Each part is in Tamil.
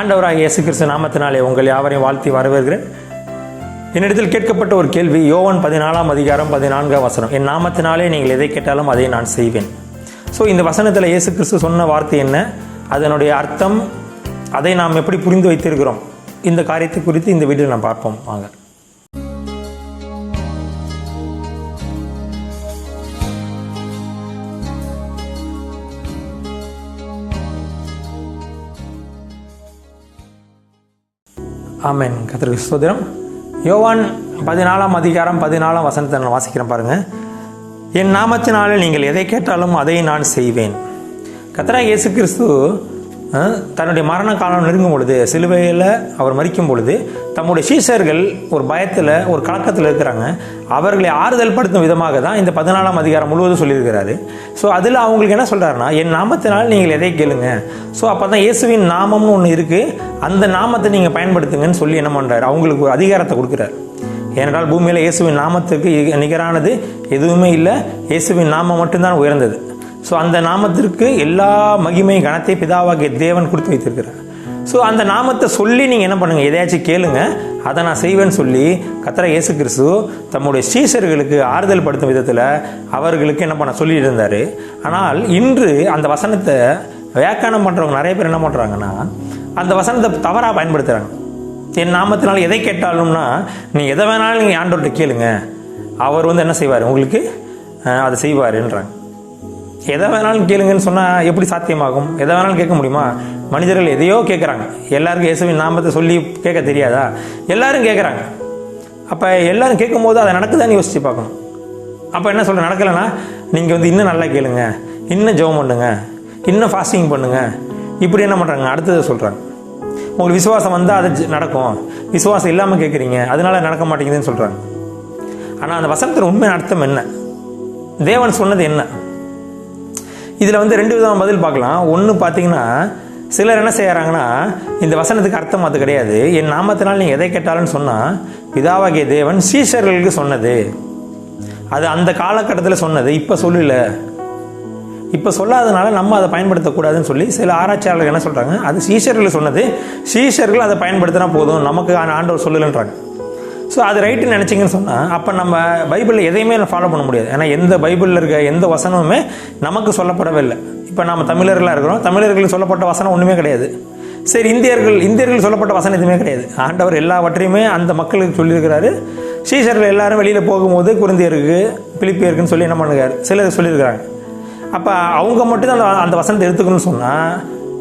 ஆண்டவராக இயேசு கிறிஸ்து நாமத்தினாலே உங்கள் யாவரையும் வாழ்த்தி வரவேற்கிறேன். என்னிடத்தில் கேட்கப்பட்ட ஒரு கேள்வி யோவன் பதினாலாம் அதிகாரம் பதினான்காம் வசனம். என் நாமத்தினாலே நீங்கள் எதை கேட்டாலும் அதை நான் செய்வேன். ஸோ இந்த வசனத்தில் இயேசு கிறிஸ்து சொன்ன வார்த்தை என்ன? அதனுடைய அர்த்தம் அதை நாம் எப்படி புரிந்து வைத்திருக்கிறோம்? இந்த காரியத்தை குறித்து இந்த வீட்டில் நாம் பார்ப்போம். வாங்க. ஆமேன். கத்திரிக்கு ஸ்தோத்திரம். யோவான் பதினாலாம் அதிகாரம் பதினாலாம் வசனத்தை நான் வாசிக்கிறேன் பாருங்கள் என் நாமத்தினாலே நீங்கள் எதை கேட்டாலும் அதை நான் செய்வேன். கத்ரா இயேசு கிறிஸ்து தன்னுடைய மரண காலம் நெருங்கும் பொழுது சிலுவையில் அவர் மறிக்கும் பொழுது தம்முடைய சீசர்கள் ஒரு பயத்தில் ஒரு கலக்கத்தில் இருக்கிறாங்க. அவர்களை ஆறுதல் படுத்தும் விதமாக தான் இந்த பதினாலாம் அதிகாரம் முழுவதும் சொல்லியிருக்கிறாரு. ஸோ அதில் அவங்களுக்கு என்ன சொல்கிறாருன்னா என் நாமத்தினால் நீங்கள் எதை கேளுங்க? ஸோ அப்போ தான் இயேசுவின் நாமம்னு ஒன்று இருக்குது அந்த நாமத்தை நீங்கள் பயன்படுத்துங்கன்னு சொல்லி என்ன பண்ணுறாரு அவங்களுக்கு ஒரு அதிகாரத்தை கொடுக்குறாரு. ஏனென்றால் பூமியில் இயேசுவின் நாமத்திற்கு நிகரானது எதுவுமே இல்லை. இயேசுவின் நாமம் மட்டும்தான் உயர்ந்தது. ஸோ அந்த நாமத்திற்கு எல்லா மகிமை கணத்தை பிதாவாகிய தேவன் கொடுத்து வைத்திருக்கிறார். ஸோ அந்த நாமத்தை சொல்லி நீங்கள் என்ன பண்ணுங்கள் எதையாச்சும் கேளுங்க. அதை நான் செய்வேன்னு சொல்லி கத்திர இயேசு கிறிஸ்து தம்முடைய ஸ்ரீசர்களுக்கு ஆறுதல் படுத்தும் விதத்தில் அவர்களுக்கு என்ன பண்ண சொல்லிட்டு இருந்தார். ஆனால் இன்று அந்த வசனத்தை வியாக்கியானம் பண்ணுறவங்க நிறைய பேர் என்ன பண்ணுறாங்கன்னா அந்த வசனத்தை தவறாக பயன்படுத்துகிறாங்க என் நாமத்தினால் எதை கேட்டாலும்னா நீ எதை வேணாலும் நீங்கள் ஆண்டவர்கிட்ட கேளுங்க. அவர் வந்து என்ன செய்வார்? உங்களுக்கு அதை செய்வாருன்றாங்க. எதை வேணாலும் கேளுங்கன்னு சொன்னால் எப்படி சாத்தியமாகும்? எதை வேணாலும் கேட்க முடியுமா? மனிதர்கள் எதையோ கேட்குறாங்க. எல்லாருக்கும் இயேசுவின் நாமத்தை சொல்லி கேட்க தெரியாதா? எல்லாரும் கேட்குறாங்க. அப்போ எல்லாரும் கேட்கும்போது அதை நடக்குதான்னு யோசிச்சு பார்க்கணும். அப்போ என்ன சொல்ற? நடக்கலைன்னா நீங்கள் வந்து இன்னும் நல்லா கேளுங்க. இன்னும் ஜெபம் பண்ணுங்க. இன்னும் ஃபாஸ்டிங் பண்ணுங்க. இப்படி என்ன பண்ணுறாங்க அடுத்ததை சொல்கிறாங்க உங்களுக்கு விசுவாசம் வந்தால் அது நடக்கும். விசுவாசம் இல்லாமல் கேட்குறீங்க. அதனால நடக்க மாட்டேங்குதுன்னு சொல்கிறாங்க ஆனால் அந்த வசனத்தில் உண்மையான அர்த்தம் என்ன? தேவன் சொன்னது என்ன? இதில் வந்து ரெண்டு விதமாக பதில் பார்க்கலாம். ஒன்று பார்த்தீங்கன்னா சிலர் என்ன செய்கிறாங்கன்னா இந்த வசனத்துக்கு அர்த்தம் அது கிடையாது. என் நாமத்தினால் நீங்கள் எதை கேட்டாலும் சொன்னால் பிதாவாகிய தேவன் சீஷர்களுக்கு சொன்னது. அது அந்த காலகட்டத்தில் சொன்னது. இப்போ சொல்லல. இப்போ சொல்லாதனால நம்ம அதை பயன்படுத்தக்கூடாதுன்னு சொல்லி சில ஆராய்ச்சியாளர்கள் என்ன சொல்கிறாங்க அது சீஷர்கள் சொன்னது. சீஷர்கள் அதை பயன்படுத்தினா போதும். நமக்கு ஆண்டவர் சொல்லலைன்றாங்க. ஸோ அது ரைட்டுன்னு நினச்சிங்கன்னு சொன்னால் அப்போ நம்ம பைபிளில் எதையுமே ஃபாலோ பண்ண முடியாது. ஏன்னா எந்த பைபிளில் இருக்க எந்த வசனமுமே நமக்கு சொல்லப்படவே இல்லை இப்போ நம்ம தமிழர்களாக இருக்கிறோம். தமிழர்களுக்கு சொல்லப்பட்ட வசனம் ஒன்றுமே கிடையாது. சரி இந்தியர்கள் இந்தியர்கள் சொல்லப்பட்ட வசனம் எதுவுமே கிடையாது. ஆண்டவர் எல்லாவற்றையுமே அந்த மக்களுக்கு சொல்லியிருக்கிறாரு. சீஷர்கள் எல்லாரும் வெளியில் போகும்போது குருந்தியருக்கு பிலிப்பியருக்குன்னு சொல்லி என்ன பண்ணுறாரு சிலர் சொல்லியிருக்கிறாங்க. அப்போ அவங்க மட்டும் தான் அந்த அந்த வசனத்தை எடுத்துக்கணும்னு சொன்னால்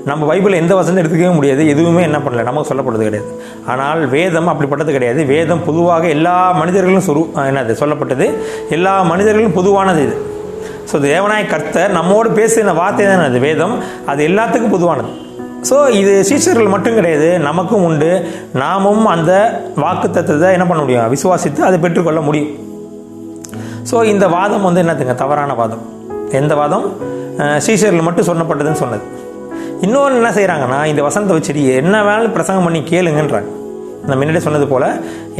நம்ம பைபிளில் எந்த வசனம் எடுத்துக்கவே முடியாது. எதுவுமே என்ன பண்ணல. நமக்கு சொல்லப்படுறது கிடையாது. ஆனால் வேதம் அப்படிப்பட்டது கிடையாது. வேதம் பொதுவாக எல்லா மனிதர்களும் சொரு என்னது? சொல்லப்பட்டது. எல்லா மனிதர்களும் பொதுவானது இது. ஸோ தேவனாய் கர்த்தர் நம்மோடு பேசின வார்த்தை தான் அது. வேதம் அது எல்லாத்துக்கும் பொதுவானது. ஸோ இது சீஷர்கள் மட்டும் கிடையாது. நமக்கும் உண்டு. நாமும் அந்த வாக்கு தத்துவத்தை என்ன பண்ண முடியும்? விசுவாசித்து அதை பெற்றுக்கொள்ள முடியும். ஸோ இந்த வாதம் வந்து என்னத்துங்க தவறான வாதம். எந்த வாதம்? அஹ், சீஷர்கள் மட்டும் சொன்னப்பட்டதுன்னு சொன்னது. இன்னொன்று என்ன செய்கிறாங்கன்னா இந்த வசந்த வச்சுட்டு என்ன வேணாலும் பிரசங்கம் பண்ணி கேளுங்கன்றாங்க. நான் முன்னாடியே சொன்னது போல்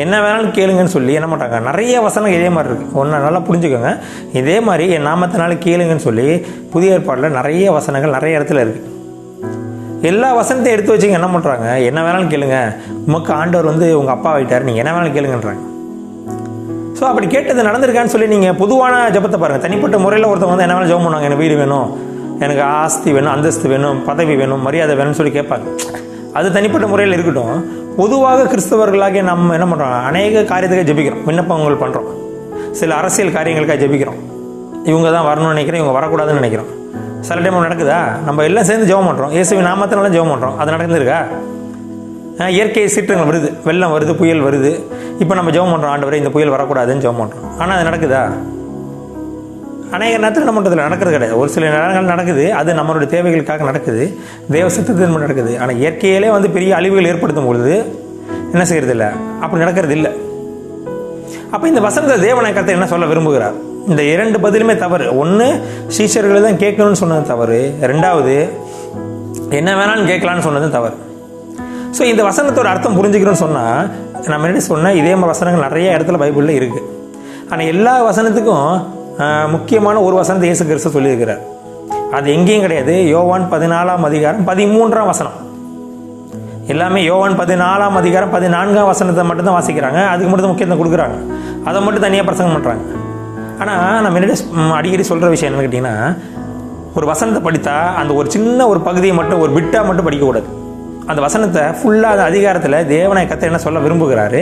என்ன வேணாலும் கேளுங்கன்னு சொல்லி என்ன பண்ணுறாங்க நிறைய வசனம் இதே மாதிரி இருக்குது ஒன்று நல்லா புரிஞ்சுக்கோங்க. இதே மாதிரி என் நாமத்தினால கேளுங்கன்னு சொல்லி புதிய ஏற்பாட்டில் நிறைய வசனங்கள் நிறைய இடத்துல இருக்குது எல்லா வசனத்தையும் எடுத்து வச்சுங்க என்ன பண்ணுறாங்க என்ன வேணாலும் கேளுங்க. உமக்கு ஆண்டவர் வந்து உங்கள் அப்பா ஆகிட்டார் நீங்கள் என்ன வேணாலும் கேளுங்கன்றாங்க. ஸோ அப்படி கேட்டது நடந்திருக்கான்னு சொல்லி நீங்கள் பொதுவான ஜெபத்தை பாருங்கள் தனிப்பட்ட முறையில் ஒருத்தவங்க வந்து என்ன வேணாலும் ஜபம் பண்ணுவாங்க. எனக்கு வீடு வேணும். எனக்கு ஆஸ்தி வேணும் அந்தஸ்து வேணும் பதவி வேணும் மரியாதை வேணும்னு சொல்லி கேட்பாங்க. அது தனிப்பட்ட முறையில் இருக்கட்டும். பொதுவாக கிறிஸ்தவர்களாகிய நம்ம என்ன பண்ணுறோம் அநேக காரியத்துக்காக ஜெபிக்கிறோம். விண்ணப்பங்கள் பண்ணுறோம் சில அரசியல் காரியங்களுக்காக ஜெபிக்கிறோம். இவங்க தான் வரணும்னு நினைக்கிறோம் இவங்க வரக்கூடாதுன்னு நினைக்கிறோம். சில டைம் நடக்குதா? நம்ம எல்லாம் சேர்ந்து ஜெபம் பண்ணுறோம் இயேசுவின் நாமத்தினாலும் ஜெபம் பண்ணுறோம் அது நடந்திருக்கா? இயற்கை சீற்றங்கள் வருது. வெள்ளம் வருது புயல் வருது. இப்போ நம்ம ஜெபம் பண்ணுறோம் ஆண்டவரே இந்த புயல் வரக்கூடாதுன்னு ஜெபம் பண்ணுறோம் ஆனால் அது நடக்குதா? அநேக நேரத்தில் நம்ம பண்ணுறதுல நடக்கிறது கிடையாது. ஒரு சில நேரங்கள் நடக்குது. அது நம்மளுடைய தேவைகளுக்காக நடக்குது. தேவ சித்தத்தின் நடக்குது. ஆனால் இயற்கையிலே வந்து பெரிய அழிவுகள் ஏற்படுத்தும் பொழுது என்ன செய்கிறது இல்லை அப்படி நடக்கிறது இல்லை அப்போ இந்த வசந்த தேவனை என்ன சொல்ல விரும்புகிறார்? இந்த இரண்டு பதிலுமே தவறு. ஒன்று சீஷர்களை தான் கேட்கணும்னு சொன்னது தவறு. ரெண்டாவது என்ன வேணாலும் கேட்கலான்னு சொன்னது தவறு. ஸோ இந்த வசனத்தோட அர்த்தம் புரிஞ்சுக்கிறோன்னு சொன்னால் நான் முன்னாடி சொன்னேன் இதே மாதிரி வசனங்கள் நிறைய இடத்துல பைபிளில் இருக்குது ஆனால் எல்லா வசனத்துக்கும் முக்கியமான ஒரு வசனத்தை இயேசு கிறிஸ்து சொல்லியிருக்கிறார். அது எங்கேயும் கிடையாது. யோவான் பதினாலாம் அதிகாரம் பதிமூன்றாம் வசனம். எல்லாமே யோவான் பதினாலாம் அதிகாரம் பதினான்காம் வசனத்தை மட்டும்தான் வாசிக்கிறாங்க. அதுக்கு மட்டும் தான் முக்கியத்துவம் கொடுக்குறாங்க. அதை மட்டும் தனியாக பிரசங்கம் பண்ணுறாங்க ஆனால் நான் முன்னாடி அடிக்கடி சொல்கிற விஷயம் என்னன்னு கேட்டிங்கன்னா ஒரு வசனத்தை படித்தா அந்த ஒரு சின்ன ஒரு பகுதியை மட்டும் ஒரு பிட்டாக மட்டும் படிக்கக்கூடாது. அந்த வசனத்தை ஃபுல்லாக அந்த அதிகாரத்தில் தேவனை கத்தை என்ன சொல்ல விரும்புகிறாரு?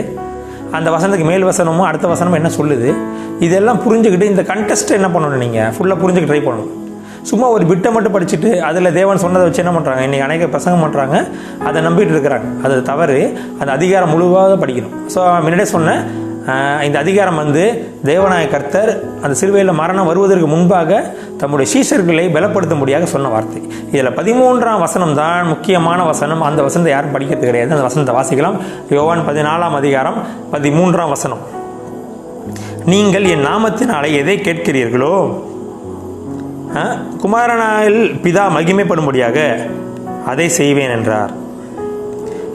அந்த வசனத்துக்கு மேல் வசனமும் அடுத்த வசனமும் என்ன சொல்லுது? இதெல்லாம் புரிஞ்சுக்கிட்டு இந்த கண்டெஸ்ட்டை என்ன பண்ணணும் நீங்கள் ஃபுல்லாக புரிஞ்சுக்க ட்ரை பண்ணணும். சும்மா ஒரு பிட்டை மட்டும் படிச்சுட்டு அதில் தேவன் சொன்னதை வச்சு என்ன பண்ணுறாங்க இன்றைக்கி அநேக பிரசங்கம் பண்ணுறாங்க அதை நம்பிட்டு இருக்கிறாங்க. அது தவறு. அந்த அதிகாரம் முழுவதாக படிக்கணும். ஸோ முன்னாடியே சொன்னேன் இந்த அதிகாரம் வந்து தேவநாய கர்த்தர் அந்த சிறுவையில் மரணம் வருவதற்கு முன்பாக தம்முடைய சீஷர்களை முடியாத சொன்ன வார்த்தை. இதில் பதிமூன்றாம் வசனம் தான் முக்கியமான வசனம். அந்த வசனத்தை யாரும் படிக்கிறது கிடையாது. அந்த வசனத்தை வாசிக்கலாம். யோவான் பதினாலாம் அதிகாரம் பதிமூன்றாம் வசனம். நீங்கள் என் நாமத்தினாலே எதை கேட்கிறீர்களோ? ஆ, குமாரனாயில் பிதா மகிமைப்படும்படியாக அதை செய்வேன் என்றார்.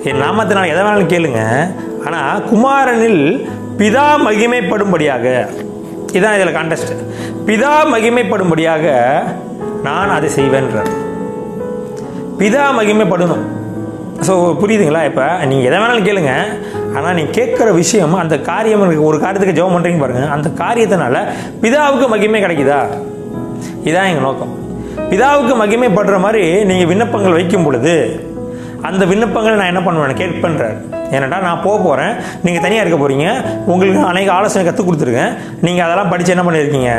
என் நாமத்தினால் எதை வேணாலும் கேளுங்க. ஆனால் குமாரனில் பிதா மகிமைப்படும்படியாக இதான் இதில் கான்டெஸ்ட் பிதா மகிமைப்படும்படியாக நான் அதை செய்வேன்றார். பிதா மகிமைப்படணும். ஸோ புரியுதுங்களா? இப்போ நீங்கள் எதை வேணாலும் கேளுங்க. ஆனால் நீங்கள் கேட்குற விஷயம் அந்த காரியம் ஒரு காரியத்துக்கு ஜெபம் பண்ணுறீங்க பாருங்கள் அந்த காரியத்தினால பிதாவுக்கு மகிமை கிடைக்குதா? இதான் எங்கள் நோக்கம். பிதாவுக்கு மகிமைப்படுற மாதிரி நீங்கள் விண்ணப்பங்கள் வைக்கும் பொழுது அந்த விண்ணப்பங்களை நான் என்ன பண்ணுவேன்? கேட்பேன்றார் ஏன்னாடா நான் போக போகிறேன் நீங்கள் தனியாக இருக்க போகிறீங்க உங்களுக்கு அநேக ஆலோசனை கற்றுக் கொடுத்துருக்கேன். நீங்கள் அதெல்லாம் படித்து என்ன பண்ணியிருக்கீங்க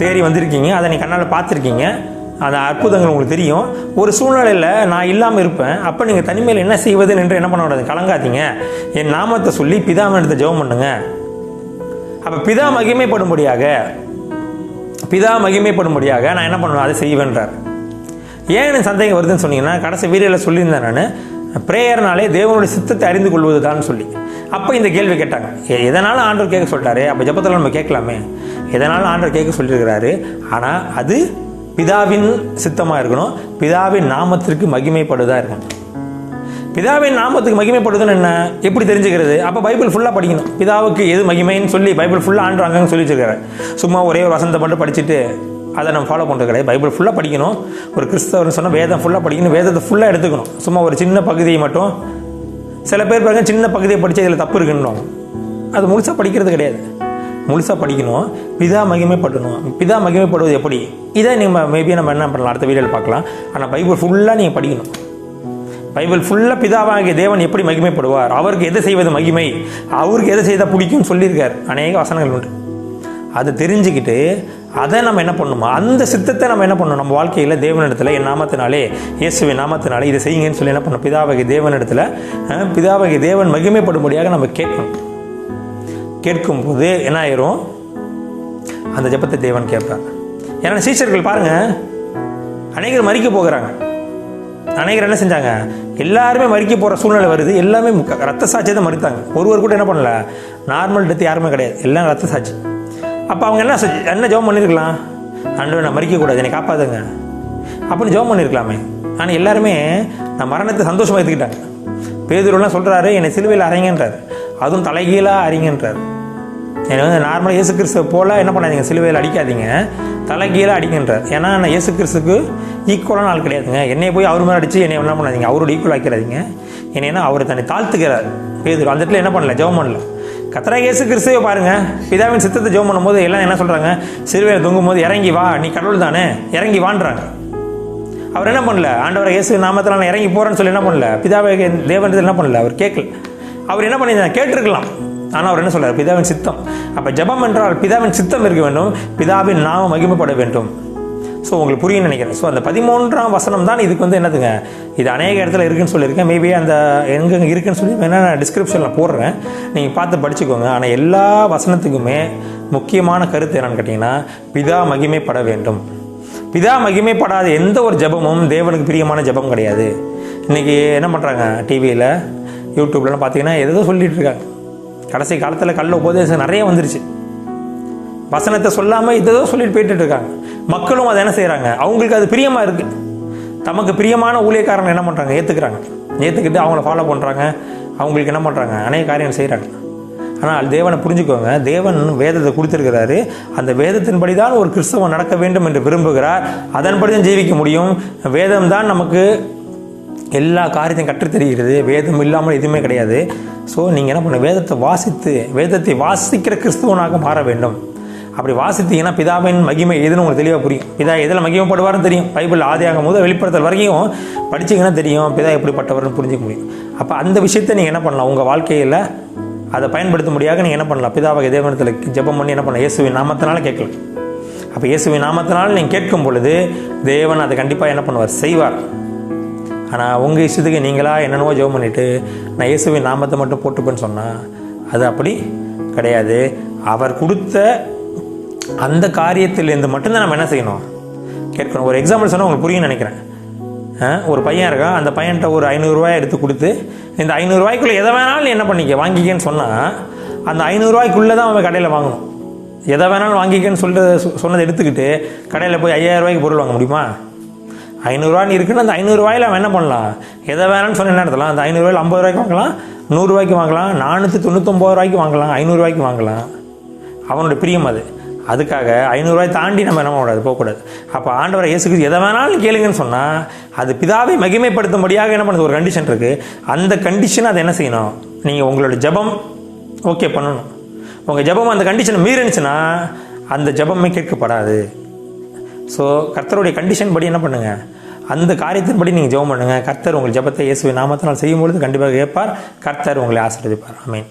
தேறி வந்திருக்கீங்க. அதை நீ கண்ணால் பார்த்துருக்கீங்க. அந்த அற்புதங்கள் உங்களுக்கு தெரியும். ஒரு சூழ்நிலையில் நான் இல்லாமல் இருப்பேன். அப்போ நீங்கள் தனிமையில் என்ன செய்வது என்று என்ன பண்ண கூடாது? கலங்காதீங்க. என் நாமத்தை சொல்லி பிதாமன் எடுத்து ஜெபம் பண்ணுங்க. அப்போ பிதா மகிமைப்படும்படியாக பிதா மகிமைப்படும்படியாக நான் என்ன பண்ணுவேன்? அதை செய்வேன்றார். ஏன் எனக்கு சந்தேகம் வருதுன்னு சொன்னீங்கன்னா கடைசி வீடியோவில் சொல்லியிருந்தேன் நான். ப்ரேயர்னாலே தேவனுடைய சித்தத்தை அறிந்து கொள்வது தான் சொல்லி. அப்போ இந்த கேள்வி கேட்டாங்க. எ- எதனாலும் ஆண்டவர் கேட்க சொல்லிட்டாரு அப்போ ஜபத்தில் நம்ம கேட்கலாமே. எதனாலும் ஆண்டவர் கேட்க சொல்லியிருக்கிறாரு? ஆனால் அது பிதாவின் சித்தமாக இருக்கணும். பிதாவின் நாமத்திற்கு மகிமைப்படுதா இருக்கணும். பிதாவின் நாமத்துக்கு மகிமைப்படுதுன்னு என்ன? எப்படி தெரிஞ்சுக்கிறது? அப்போ பைபிள் ஃபுல்லாக படிக்கணும். பிதாவுக்கு எது மகிமைன்னு சொல்லி பைபிள் ஃபுல்லாக ஆண்டு அங்கங்க சொல்லி வச்சிருக்காரு சும்மா ஒரே ஒரு வசந்தப்பட்டு மட்டும் படிச்சுட்டு அதை நம்ம ஃபாலோ பண்ணுறது கிடையாது. பைபிள் ஃபுல்லாக படிக்கணும். ஒரு கிறிஸ்தவர்னு சொன்னால் வேதம் ஃபுல்லாக படிக்கணும். வேதத்தை ஃபுல்லாக எடுத்துக்கணும். சும்மா ஒரு சின்ன பகுதியை மட்டும். சில பேர் பாருங்க சின்ன பகுதியை படித்து இதில் தப்பு இருக்குன்னு அது முழுசாக படிக்கிறது கிடையாது. முழுசாக படிக்கணும். பிதா மகிமைப்படணும் பிதா மகிமைப்படுவது எப்படி? இதை நீங்கள் மேபி நம்ம என்ன பண்ணலாம்? அடுத்த வீடியோவில் பார்க்கலாம். ஆனால் பைபிள் ஃபுல்லாக நீங்கள் படிக்கணும். பைபிள் ஃபுல்லாக பிதாவாகிய தேவன் எப்படி மகிமைப்படுவார்? அவருக்கு எதை செய்வது மகிமை? அவருக்கு எதை செய்தால் பிடிக்கும்னு சொல்லியிருக்கார். அநேக வசனங்கள் உண்டு. அதை தெரிஞ்சுக்கிட்டு அதை நம்ம என்ன பண்ணணுமா அந்த சித்தத்தை நம்ம என்ன பண்ணணும்? நம்ம வாழ்க்கையில் தேவனிடத்தில் என் நாமத்தினாலே இயேசுவின் நாமத்தினாலே இதை செய்யுங்கன்னு சொல்லி என்ன பண்ணணும்? பிதாவகை தேவனிடத்தில் அஹ், பிதாவகை தேவன் மகிமைப்படும்படியாக நம்ம கேட்கணும். கேட்கும்போது என்ன ஆயிரும்? அந்த ஜெபத்தை தேவன் கேட்பார். ஏன்னா சீச்சர்கள் பாருங்க அநேகர் மறிக்க போகிறாங்க. அநேகர் என்ன செஞ்சாங்க? எல்லாருமே மறிக்க போகிற சூழ்நிலை வருது. எல்லாமே ரத்த சாட்சியை தான் மறுத்தாங்க. ஒருவர் கூட என்ன பண்ணல? நார்மல் டெத் யாருமே கிடையாது. எல்லாம் ரத்த சாட்சி. அப்போ அவங்க என்ன என்ன ஜெபம் பண்ணியிருக்கலாம் ஆண்டவரே நான் மறிக்கக்கூடாது என்னை காப்பாதுங்க அப்படின்னு ஜெபம் பண்ணியிருக்கலாமே ஆனால் எல்லாருமே நான் மரணத்தை சந்தோஷமாக எடுத்துக்கிட்டாங்க. பேதுருலாம் சொல்கிறாரு என்னை சிலுவையில் அறைங்கன்றார். அதுவும் தலைகீழாக அறிங்கன்றார். என்னை வந்து நார்மலாக இயேசு கிறிஸ்துவ போல் என்ன பண்ணாதீங்க சிலுவையில் அடிக்காதீங்க. தலைகீழாக அடிக்கின்றார் ஏன்னா நான் இயேசு கிறிஸ்துக்கு ஈக்குவலான ஆள் கிடையாதுங்க. என்னை போய் அவர் மேலே அடித்து என்னை என்ன பண்ணாதீங்க அவரோட ஈக்குவல் ஆக்கிறாதீங்க என்னைன்னா அவர் தன்னை தாழ்த்துக்கிறார் பேதூர் அந்த இடத்துல என்ன பண்ணல ஜெபம் பண்ணல. கத்தரா இயேசு கிறிஸ்துவை பாருங்க. பிதாவின் சித்தத்தை ஜோம் பண்ணும்போது எல்லாம் என்ன சொல்கிறாங்க சிறுவையில் தொங்கும் போது இறங்கி வா நீ கடவுள் தானே? இறங்கி வான்றாங்க. அவர் என்ன பண்ணல? ஆண்டவர் இயேசு நாமத்தில் நான் இறங்கி போறேன்னு சொல்லி என்ன பண்ணல? பிதாவை தேவன் என்ன பண்ணல? அவர் கேட்கல. அவர் என்ன பண்ணியிருந்தார்? கேட்டிருக்கலாம். ஆனால் அவர் என்ன சொல்றாரு? பிதாவின் சித்தம். அப்போ ஜெபம் என்றால் பிதாவின் சித்தம் இருக்க வேண்டும். பிதாவின் நாம மகிமைப்பட வேண்டும். ஸோ உங்களுக்கு புரியும் நினைக்கிறேன். ஸோ அந்த பதிமூன்றாம் வசனம் தான் இதுக்கு வந்து என்னதுங்க? இது அநேக இடத்துல இருக்குன்னு சொல்லியிருக்கேன். மேபி அந்த எங்கெங்கே இருக்குன்னு சொல்லி வேணா நான் டிஸ்கிரிப்ஷனில் போடுறேன். நீங்கள் பார்த்து படிச்சுக்கோங்க. ஆனால் எல்லா வசனத்துக்குமே முக்கியமான கருத்து என்னன்னு கேட்டிங்கன்னா பிதா மகிமைப்பட வேண்டும். பிதா மகிமைப்படாத எந்த ஒரு ஜெபமும் தேவனுக்கு பிரியமான ஜெபம் கிடையாது. இன்னைக்கு என்ன பண்ணுறாங்க டிவியில் யூடியூப்லலாம் பார்த்தீங்கன்னா எதோ சொல்லிட்டு இருக்காங்க. கடைசி காலத்தில் கள்ள உபதேசம் நிறைய வந்துருச்சு. வசனத்தை சொல்லாமல் இதோ சொல்லிட்டு போயிட்டு இருக்காங்க. மக்களும் அதை என்ன செய்கிறாங்க அவங்களுக்கு அது பிரியமாக இருக்குது தமக்கு பிரியமான ஊழியக்காரங்க என்ன பண்ணுறாங்க ஏற்றுக்கிறாங்க ஏற்றுக்கிட்டு அவங்கள ஃபாலோ பண்ணுறாங்க அவங்களுக்கு என்ன பண்ணுறாங்க அநேக காரியம் செய்கிறாங்க ஆனால் தேவனை புரிஞ்சுக்கோங்க. தேவன் வேதத்தை கொடுத்துருக்கிறாரு. அந்த வேதத்தின்படி தான் ஒரு கிறிஸ்தவன் நடக்க வேண்டும் என்று விரும்புகிறார். அதன்படி தான் ஜீவிக்க முடியும். வேதம் தான் நமக்கு எல்லா காரியத்தையும் கற்றுத் தெரிகிறது. வேதம் இல்லாமல் எதுவுமே கிடையாது. ஸோ நீங்கள் என்ன பண்ண? வேதத்தை வாசித்து வேதத்தை வாசிக்கிற கிறிஸ்துவனாக மாற வேண்டும். அப்படி வாசித்தீங்கன்னா பிதாவின் மகிமை எதுன்னு உங்களுக்கு தெளிவாக புரியும். பிதா எதில் மகிமைப்படுவார்னு தெரியும். பைபிள் ஆதியாகும் போது வெளிப்படுத்தல் வரைக்கும் படிச்சிங்கன்னா தெரியும். பிதா எப்படிப்பட்டவர்னு புரிஞ்சுக்க முடியும். அப்போ அந்த விஷயத்தை நீங்கள் என்ன பண்ணலாம்? உங்கள் வாழ்க்கையில் அதை பயன்படுத்த முடியாத நீங்கள் என்ன பண்ணலாம்? பிதாவாக தேவனத்தில் ஜெபம் பண்ணி என்ன பண்ணலாம்? இயேசுவின் நாமத்தினால கேட்கலாம். அப்போ இயேசுவின் நாமத்தினால நீங்கள் கேட்கும் பொழுது தேவன் அதை கண்டிப்பாக என்ன பண்ணுவார்? செய்வார். ஆனால் உங்கள் இஷ்டத்துக்கு நீங்களாக என்னென்னவோ ஜெபம் பண்ணிவிட்டு நான் இயேசுவின் நாமத்தை மட்டும் போட்டுப்பேன்னு சொன்னால் அது அப்படி கிடையாது. அவர் கொடுத்த அந்த காரியத்திலேருந்து மட்டும்தான் நம்ம என்ன செய்யணும்? கேட்கணும். ஒரு எக்ஸாம்பிள் சொன்னால் உங்களுக்கு புரியும் நினைக்கிறேன். ஆ, ஒரு பையன் இருக்கான் அந்த பையன்கிட்ட ஒரு ஐநூறுரூவாய் எடுத்து கொடுத்து இந்த ஐநூறுரூவாய்க்குள்ளே எதை வேணாலும் என்ன பண்ணிக்க? வாங்கிக்கன்னு சொன்னால் அந்த ஐநூறுரூவாய்க்குள்ளே தான் அவன் கடையில் வாங்கணும். எதை வேணாலும் வாங்கிக்கன்னு சொல்லிட்டு சொ- சொன்னதை எடுத்துக்கிட்டு கடையில் போய் ஐயாயிரம் ரூபாய்க்கு பொருள் வாங்க முடியுமா? ஐநூறுரூவான்னு இருக்குன்னு அந்த ஐநூறுரூவாயில் அவன் என்ன பண்ணலாம்? எதை வேணாம்னு சொன்ன என்ன நடத்தலாம்? அந்த ஐநூறுரூவாயில் ஐம்பது ரூபாய்க்கு வாங்கலாம் நூறுரூவாய்க்கு வாங்கலாம் நானூற்றி தொண்ணூத்தொம்பது ரூபாய்க்கு வாங்கலாம் ஐநூறுரூவாய்க்கு வாங்கலாம். அவனோட பிரியம் அது. அதுக்காக ஐநூறுரூவாய் தாண்டி நம்ம என்ன பண்ணக்கூடாது? போகக்கூடாது. அப்போ ஆண்டவரை இயேசுக்கு எதை வேணாலும் கேளுங்கன்னு சொன்னால் அது பிதாவை மகிமைப்படுத்தும்படியாக என்ன பண்ணுது? ஒரு கண்டிஷன் இருக்குது அந்த கண்டிஷன் அதை என்ன செய்யணும்? நீங்கள் உங்களோட ஜெபம் ஓகே பண்ணணும். உங்கள் ஜெபம் அந்த கண்டிஷனை மீறினுச்சுன்னா அந்த ஜபமே கேட்கப்படாது. ஸோ கர்த்தருடைய கண்டிஷன் படி என்ன பண்ணுங்கள் அந்த காரியத்தின்படி நீங்கள் ஜெபம் பண்ணுங்க. கர்த்தர் உங்கள் ஜபத்தை இயேசுவை நாமத்தினால் செய்யும்பொழுது கண்டிப்பாக கேட்பார். கர்த்தர் உங்களை ஆசீர்வதிப்பார். அமீன்